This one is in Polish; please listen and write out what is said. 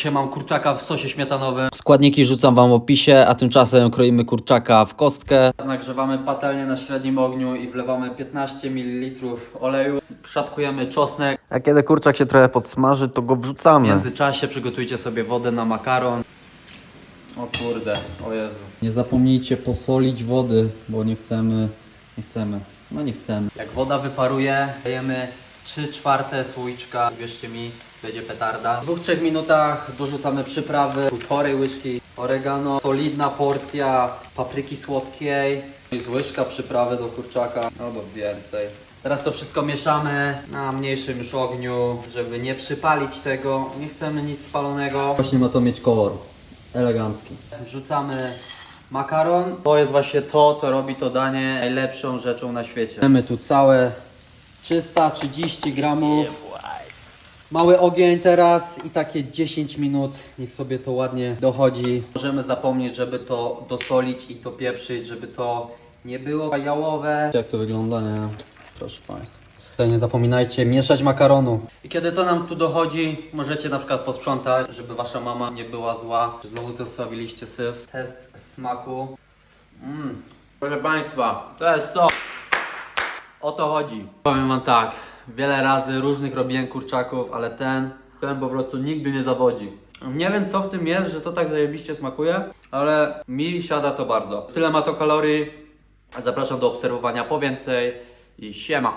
Dzisiaj mam kurczaka w sosie śmietanowym. Składniki rzucam wam w opisie, a tymczasem kroimy kurczaka w kostkę. Nagrzewamy patelnię na średnim ogniu i wlewamy 15 ml oleju. Szatkujemy czosnek. A kiedy kurczak się trochę podsmaży, to go wrzucamy. W międzyczasie przygotujcie sobie wodę na makaron. O kurde, o Jezu. Nie zapomnijcie posolić wody, bo nie chcemy, nie chcemy, no nie chcemy. Jak woda wyparuje, dajemy 3 czwarte słoiczka, wierzcie mi, będzie petarda. W dwóch, trzech minutach dorzucamy przyprawy, półtorej łyżki oregano, solidna porcja papryki słodkiej, jest łyżka przyprawy do kurczaka, albo więcej. Teraz to wszystko mieszamy na mniejszym już ogniu, żeby nie przypalić tego. Nie chcemy nic spalonego. Właśnie ma to mieć kolor elegancki. Wrzucamy makaron. To jest właśnie to, co robi to danie najlepszą rzeczą na świecie. Mamy tu całe 330 gramów. Mały ogień teraz i takie 10 minut, niech sobie to ładnie dochodzi. Możemy zapomnieć, żeby to dosolić i to pieprzyć, żeby to nie było jałowe. Jak to wygląda, nie? Proszę Państwa. Tutaj nie zapominajcie mieszać makaronu. I kiedy to nam tu dochodzi, możecie na przykład posprzątać, żeby Wasza mama nie była zła, znowu zostawiliście syf. Test smaku. Mmm. Proszę Państwa, to jest to. O to chodzi. Powiem wam tak, wiele razy różnych robiłem kurczaków, ale ten, ten po prostu nigdy nie zawodzi. Nie wiem co w tym jest, że to tak zajebiście smakuje, ale mi siada to bardzo. Tyle ma to kalorii. Zapraszam do obserwowania po więcej i siema.